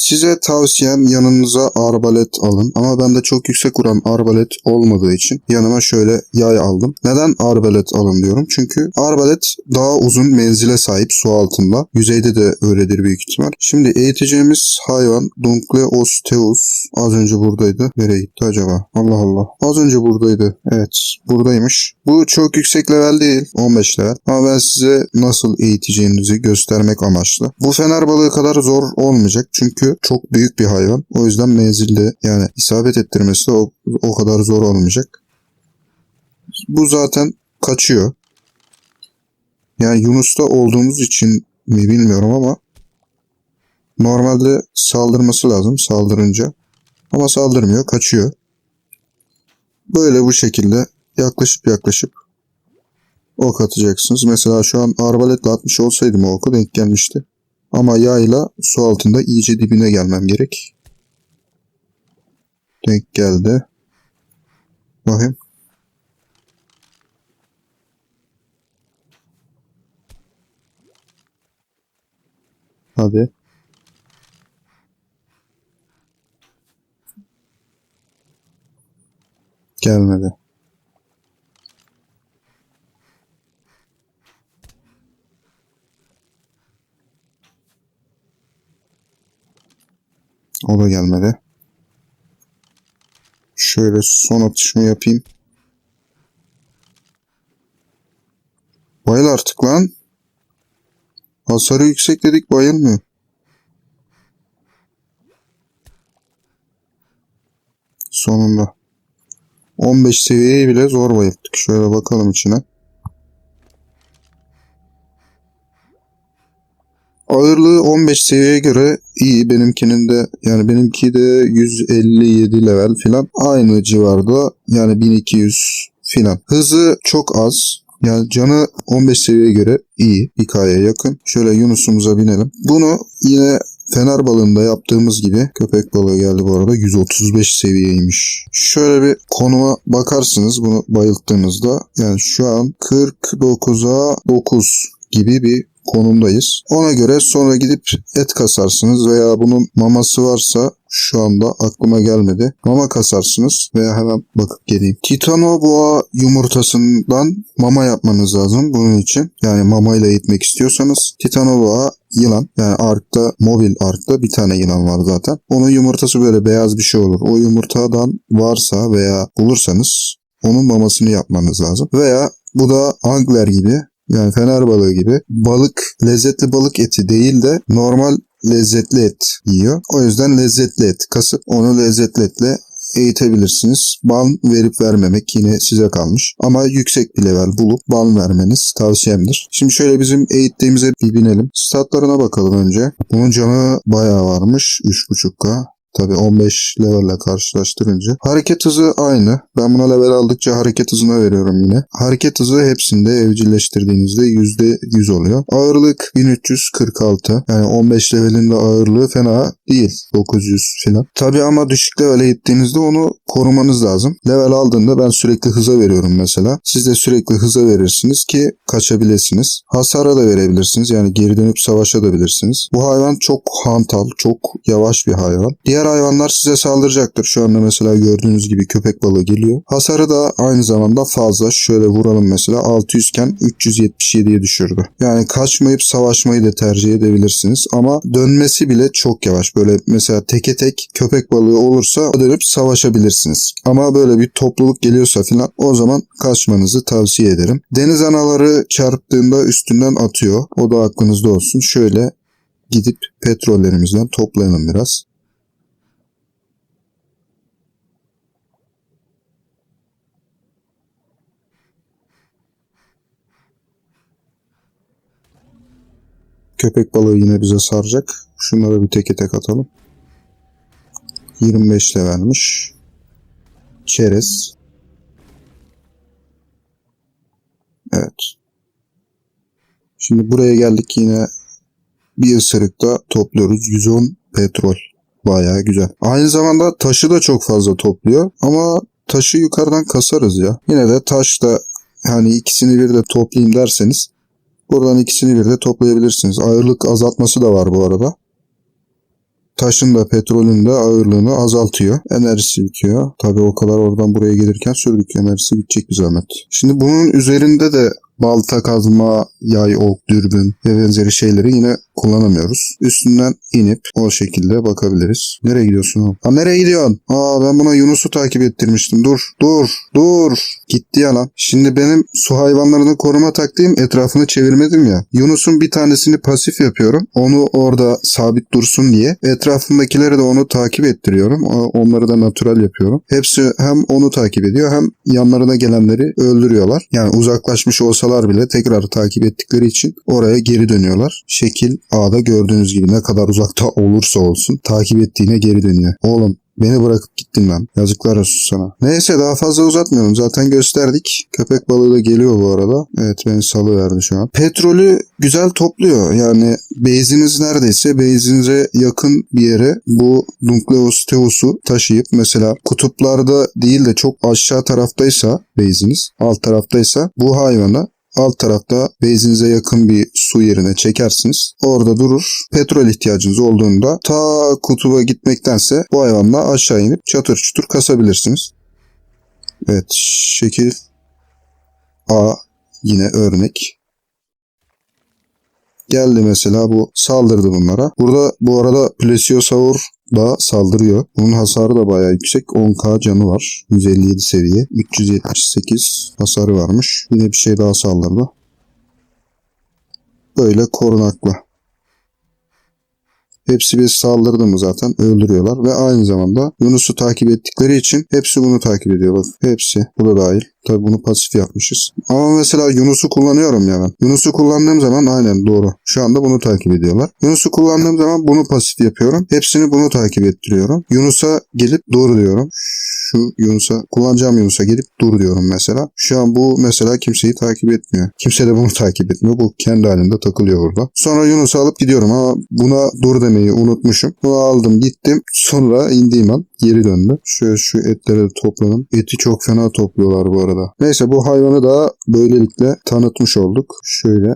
Size tavsiyem yanınıza arbalet alın. Ama bende çok yüksek vuran arbalet olmadığı için yanıma şöyle yay aldım. Neden arbalet alın diyorum? Çünkü arbalet daha uzun menzile sahip su altında. Yüzeyde de öyledir büyük ihtimal. Şimdi eğiteceğimiz hayvan Dunkleosteus. Az önce buradaydı. Nereye gitti acaba? Allah Allah. Az önce buradaydı. Evet buradaymış. Bu çok yüksek level değil. 15 level. Ama ben size nasıl eğiteceğinizi göstermek amaçlı. Bu fener balığı kadar zor olmayacak. Çünkü çok büyük bir hayvan. O yüzden menzilde yani isabet ettirmesi de o, o kadar zor olmayacak. Bu zaten kaçıyor. Yani Yunus'ta olduğumuz için mi bilmiyorum ama normalde saldırması lazım saldırınca. Ama saldırmıyor, kaçıyor. Böyle bu şekilde yaklaşıp yaklaşıp ok atacaksınız. Mesela şu an arbaletle atmış olsaydım o oku denk gelmişti. Ama yayla su altında iyice dibine gelmem gerek. Denk geldi. Bakayım. Hadi. Gelmedi. O da gelmedi. Şöyle son atışımı yapayım. Bayıl artık lan. Hasarı yüksek dedik bayılmıyor. Sonunda. 15 seviyeyi bile zor bayılttık. Şöyle bakalım içine. Ağırlığı 15 seviyeye göre iyi. Benimkinin de yani benimki de 157 level filan. Aynı civarda yani 1200 filan. Hızı çok az. Yani canı 15 seviyeye göre iyi. Hikayeye yakın. Şöyle Yunus'umuza binelim. Bunu yine Fener balığında yaptığımız gibi köpek balığı geldi bu arada 135 seviyeymiş. Şöyle bir konuma bakarsınız bunu bayılttığınızda yani şu an 49'a 9 gibi bir konumdayız. Ona göre sonra gidip et kasarsınız veya bunun maması varsa şu anda aklıma gelmedi. Mama kasarsınız veya hemen bakıp geleyim. Titano boğa yumurtasından mama yapmanız lazım bunun için. Yani mama ile eğitmek istiyorsanız Titano boğa yılan yani arkta mobil arkta bir tane yılan var zaten. Onun yumurtası böyle beyaz bir şey olur. O yumurtadan varsa veya bulursanız onun mamasını yapmanız lazım. Veya bu da angler gibi yani fener balığı gibi balık lezzetli balık eti değil de normal lezzetli et yiyor. O yüzden lezzetli et kasıp onu lezzetli etle eğitebilirsiniz. Bal verip vermemek yine size kalmış. Ama yüksek bir level bulup bal vermeniz tavsiyemdir. Şimdi şöyle bizim eğittiğimize bir binelim. Statlarına bakalım önce. Bunun canı bayağı varmış. 3.5K. Tabi 15 levelle karşılaştırınca. Hareket hızı aynı. Ben buna level aldıkça hareket hızına veriyorum yine. Hareket hızı hepsinde evcilleştirdiğinizde %100 oluyor. Ağırlık 1346. Yani 15 levelin de ağırlığı fena değil. 900 falan. Tabi ama düşük levele gittiğinizde onu korumanız lazım. Level aldığında ben sürekli hıza veriyorum mesela. Siz de sürekli hıza verirsiniz ki kaçabilirsiniz. Hasara da verebilirsiniz. Yani geri dönüp savaşabilirsiniz. Bu hayvan çok hantal, çok yavaş bir hayvan. Diğer hayvanlar size saldıracaktır. Şu anda mesela gördüğünüz gibi köpek balığı geliyor. Hasarı da aynı zamanda fazla. Şöyle vuralım mesela 600 iken 377'ye düşürdü. Yani kaçmayıp savaşmayı da tercih edebilirsiniz. Ama dönmesi bile çok yavaş. Böyle mesela teke tek köpek balığı olursa dönüp savaşabilirsiniz. Ama böyle bir topluluk geliyorsa filan o zaman kaçmanızı tavsiye ederim. Deniz anaları çarptığında üstünden atıyor. O da aklınızda olsun. Şöyle gidip petrollerimizden toplayalım biraz. Köpek balığı yine bize saracak. Şunları bir teke tek atalım. 25 vermiş. Çerez. Evet. Şimdi buraya geldik yine bir ısırıkta topluyoruz. 110 petrol. Bayağı güzel. Aynı zamanda taşı da çok fazla topluyor. Ama taşı yukarıdan kasarız ya. Yine de taş da hani ikisini bir de toplayayım derseniz Buradan ikisini bir de toplayabilirsiniz. Ağırlık azaltması da var bu arada. Taşın da petrolün de ağırlığını azaltıyor. Enerjisi bitiyor. Tabii o kadar oradan buraya gelirken sürdük. Enerjisi bitecek bir zahmet. Şimdi bunun üzerinde de balta kazma, yay, ok, dürbün ve benzeri şeyleri yine kullanamıyoruz. Üstünden inip o şekilde bakabiliriz. Nereye gidiyorsun oğlum? Ha nereye gidiyorsun? Aa ben buna Yunus'u takip ettirmiştim. Dur, dur, dur. Gitti ya lan. Şimdi benim su hayvanlarını koruma taktiğim etrafını çevirmedim ya. Yunus'un bir tanesini pasif yapıyorum. Onu orada sabit dursun diye. Etrafındakileri de onu takip ettiriyorum. Onları da natural yapıyorum. Hepsi hem onu takip ediyor hem yanlarına gelenleri öldürüyorlar. Yani uzaklaşmış olsalar bile tekrar takip ettikleri için oraya geri dönüyorlar. Şekil A'da gördüğünüz gibi ne kadar uzakta olursa olsun takip ettiğine geri dönüyor. Oğlum Beni bırakıp gittin lan. Yazıklar olsun sana. Neyse daha fazla uzatmıyorum. Zaten gösterdik. Köpek balığı da geliyor bu arada. Evet beni salıverdi şu an. Petrolü güzel topluyor. Yani base'iniz neredeyse base'inize yakın bir yere bu Nucleus Teus'u taşıyıp mesela kutuplarda değil de çok aşağı taraftaysa base'iniz alt taraftaysa bu hayvanı alt tarafta base'inize yakın bir su yerine çekersiniz. Orada durur. Petrol ihtiyacınız olduğunda ta kutuba gitmektense bu hayvanla aşağı inip çatır çutur kasabilirsiniz. Evet şekil A yine örnek. Geldi mesela bu saldırdı bunlara. Burada bu arada Plesiosaur da saldırıyor. Bunun hasarı da bayağı yüksek. 10k canı var. 157 seviye. 378 hasarı varmış. Yine bir şey daha saldırdı. Böyle korunaklı. Hepsi bir saldırdı mı zaten öldürüyorlar ve aynı zamanda Yunus'u takip ettikleri için hepsi bunu takip ediyor bak. Hepsi. Bu da dahil. Tabi bunu pasif yapmışız. Ama mesela Yunus'u kullanıyorum ya ben. Yunus'u kullandığım zaman aynen doğru. Şu anda bunu takip ediyorlar. Yunus'u kullandığım zaman bunu pasif yapıyorum. Hepsini bunu takip ettiriyorum. Yunus'a gelip dur diyorum. Şu Yunus'a kullanacağım Yunus'a gelip dur diyorum mesela. Şu an bu mesela kimseyi takip etmiyor. Kimse de bunu takip etmiyor. Bu kendi halinde takılıyor burada. Sonra Yunus'u alıp gidiyorum ama buna dur demeyi unutmuşum. Bunu aldım gittim. Sonra indiğim an geri döndü. Şöyle şu etleri de topladım. Eti çok fena topluyorlar bu arada. Neyse bu hayvanı da böylelikle tanıtmış olduk. Şöyle